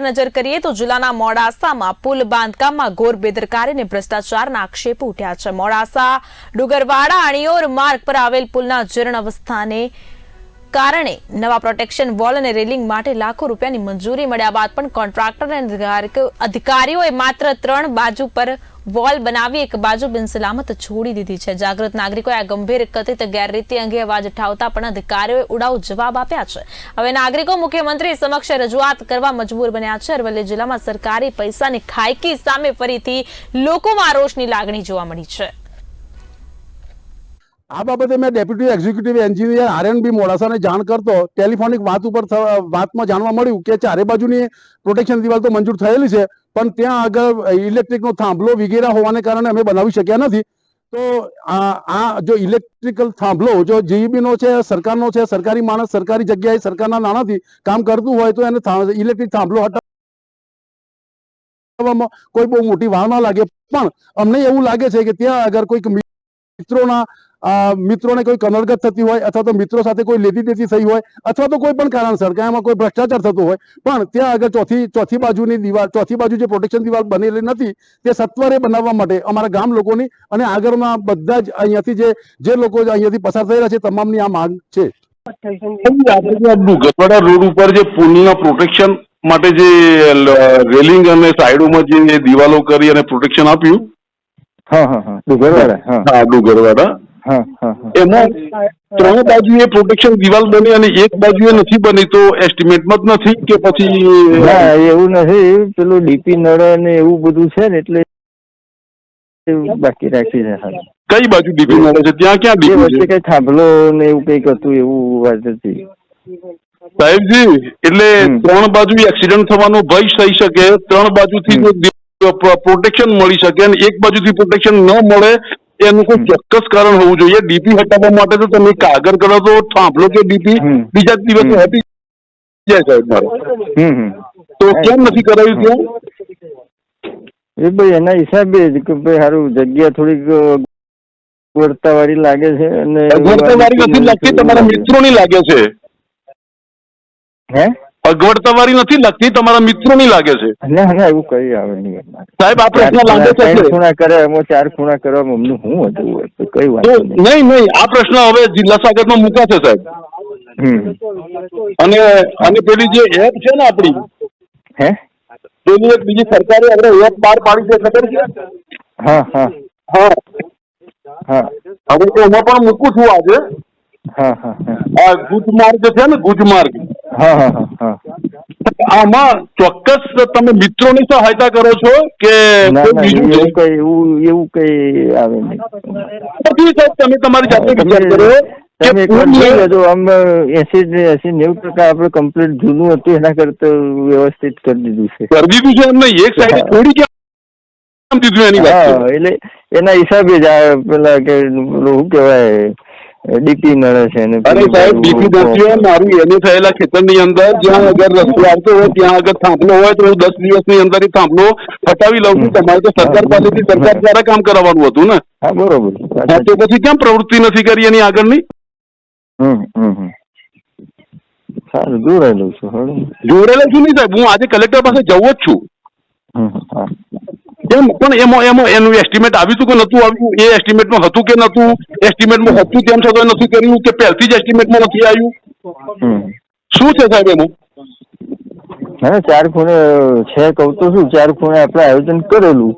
નજર કરીએ તો જિલ્લાના મોડાસામાં પુલ બાંધકામમાં ઘોર બેદરકારી અને ભ્રષ્ટાચારના આક્ષેપો ઉઠ્યા છે. મોડાસા, ડુગરવાડા, અણિયોર માર્ગ પર આવેલ પુલના જીર્ણ અવસ્થાને કારણે નવા પ્રોટેક્શન વોલ અને રેલિંગ માટે લાખો રૂપિયાની મંજૂરી મળ્યા બાદ પણ કોન્ટ્રાક્ટર અને અધિકારી- અધિકારીઓએ માત્ર ત્રણ બાજુ પર વોલ બનાવી એક બાજુ બિનસલામત છોડી દીધી છે. જાગૃત નાગરિકોએ આ ગંભીર કથિત ગેરરીતિ અંગે અવાજ ઉઠાવતા પણ અધિકારીઓએ ઉડાવ જવાબ આપ્યા છે. હવે નાગરિકો મુખ્યમંત્રી સમક્ષ રજૂઆત કરવા મજબૂર બન્યા છે. અરવલ્લી જિલ્લામાં સરકારી પૈસાની ખાયકી સામે ફરીથી લોકોમાં રોષની લાગણી જોવા મળી છે. આ બાબતે મેં deputy executive engineer R N B મોડાસાને જાણ કરતો ટેલિફોનિક વાત ઉપર વાતમાં જાણવા મળ્યું કે ચારે બાજુની પ્રોટેક્શન દિવાલ તો મંજૂર થયેલી છે, પણ ત્યાં આગળ ઇલેક્ટ્રિકનો થાંભલો વગેરે હોવાને કારણે અમે બનાવી શક્યા નથી. તો આ જો ઇલેક્ટ્રિકલ થાંભલો, જો જીઈબીનો છે, સરકારનો છે, સરકારી માણસ, સરકારી જગ્યાએ સરકારના નાણાંથી કામ કરતું હોય તો એને ઇલેક્ટ્રિક થાંભલો હટાવવામાં કોઈ બહુ મોટી વાર ના લાગે. પણ અમને એવું લાગે છે કે ત્યાં આગળ કોઈક મિત્રોના મિત્રોને કોઈ કનડગત થતી હોય અથવા તો મિત્રો સાથે કોઈ લેતી દેતી થઈ હોય અથવા તો કોઈ પણ કારણસર કે એમાં કોઈ ભ્રષ્ટાચાર થતો હોય પણ ત્યાં આગળ ચોથી ચોથી બાજુની દિવાલ ચોથી બાજુ જે પ્રોટેક્શન દિવાલ બનેલી નથી તે સત્વરે બનાવવા માટે અમારા ગામ લોકોની અને આગળના બધા જ અહીંયાથી જે જે લોકો અહીંયાથી પસાર થઈ રહ્યા છે તમામની આ માંગ છે. ગરવાડા રોડ ઉપર જે પુલના પ્રોટેક્શન માટે જે રેલિંગ અને સાઈડોમાં જે દિવાલો કરી અને પ્રોટેક્શન આપ્યું? હા હા હા ડુંગરવાડા હા ડુંગરવાડા. એમાં ત્રણ બાજુએ પ્રોટેક્શન દિવાલ બની અને એક બાજુએ નથી બની તો એસ્ટિમેટમાં જ નથી કે પછી ના એવું નથી. પેલું ડીપી નળ ને એવું બધું છે ને એટલે બાકી રાખી છે કઈ બાજુ ડીપી નળ છે? ત્યાં ક્યાં ડીપી વચ્ચે કઈ થાંભલો ને એવું કંઈક હતું એવું વાત હતી. સાહેબજી એટલે ત્રણ બાજુ એક્સિડન્ટ થવાનો ભય થઈ શકે ત્રણ બાજુથી પ્રોટેક્શન મળી શકે અને એક બાજુથી પ્રોટેક્શન ન મળે એનું કોઈ ચોક્કસ કારણ હોવું જોઈએ. ડીપી હટાવવા માટે તો તમે કાગળ કરો તો થાંભલો કે ડીપી બીજા જ દિવસે. હટી જાય સાહેબ મારો. તો કેમ નથી કરાયું ત્યાં એ ભાઈ એના હિસાબે જ કે ભાઈ સારું જગ્યા થોડીક ગુણવત્તા લાગે છે અને અગવડતાવાળી નથી લાગતી તમારા મિત્રોની લાગે છે. હે? અગવડતાવાળી નથી લાગતી તમારા મિત્રોની લાગે છે. ના ના એવું કઈ આવે નહીં સાહેબ આપણે એટલા લાગે છે ખૂણા- કરે એમાં ચાર ખૂણા કરવા અમને શું હતું તો કઈ વાત નહીં. નહીં નહીં આ પ્રશ્ન હવે જિલ્લા સાગરમાં મુકાશે સાહેબ. અને અને પેલી જે એપ છે ને આપણી હે? પેલી એક બીજી સરકારે આપણે એપ બહાર પાડી છે ખબર છે? હા હા. હા. હા. હવે તો એમાં પણ મૂકું છું આજે. હા હા હા. આ ગુજમાર્ગ છે ને ગુજમાર્ગ. હા હા હા હા આમાં ચોક્કસ તમે મિત્રોની સહાયતા કરો છો કે ના ના બીજું એવું કઈ એવું એવું કઈ આવે નહીં. તમે તમારી જાતે વિચાર કરો તમે આમ એસી ને એસી નેવું ટકા આપણે કમ્પ્લીટ જૂનું હતું એના કરતા વ્યવસ્થિત કરી દીધું છે. કરી દીધું છે એમ એક સાઈડ થોડી કેમ દીધું એની વાત એટલે એના હિસાબે જ આ પેલા કે શું કહેવાય ડીપી નળે છે અને અરે સાહેબ ડીપી દોસ્તીઓ મારું એને થયેલા ખેતરની અંદર જ્યાં અગર રસ્તો આવતો હોય ત્યાં આગળ થાંભલો હોય તો હું દસ દિવસની અંદર થાંભલો હટાવી લઉં છું. તમારે તો સરકાર પાસેથી સરકાર દ્વારા કામ કરાવવાનું હતું ને? હા બરોબર. તો પછી કેમ પ્રવૃત્તિ નથી કરી એની આગળની? હમ હમ સારું જોડાયેલું છું જોડેલા છું નહીં સાહેબ હું આજે કલેક્ટર પાસે જવું જ છું. હમ, હા. એમ પણ એમાં એમાં એનું એસ્ટિમેટ આવ્યું હતું કે નતું આવ્યું? એ એસ્ટિમેટમાં હતું કે નતું એસ્ટિમેટમાં હતું તેમ છતાં નથી કર્યું કે પહેલથી જ એસ્ટિમેટમાં નથી આવ્યું? શું છે સાહેબ એનું? હા ચાર ખૂણે છે કહું તો શું? ચાર ખૂણે આપણે આયોજન કરેલું.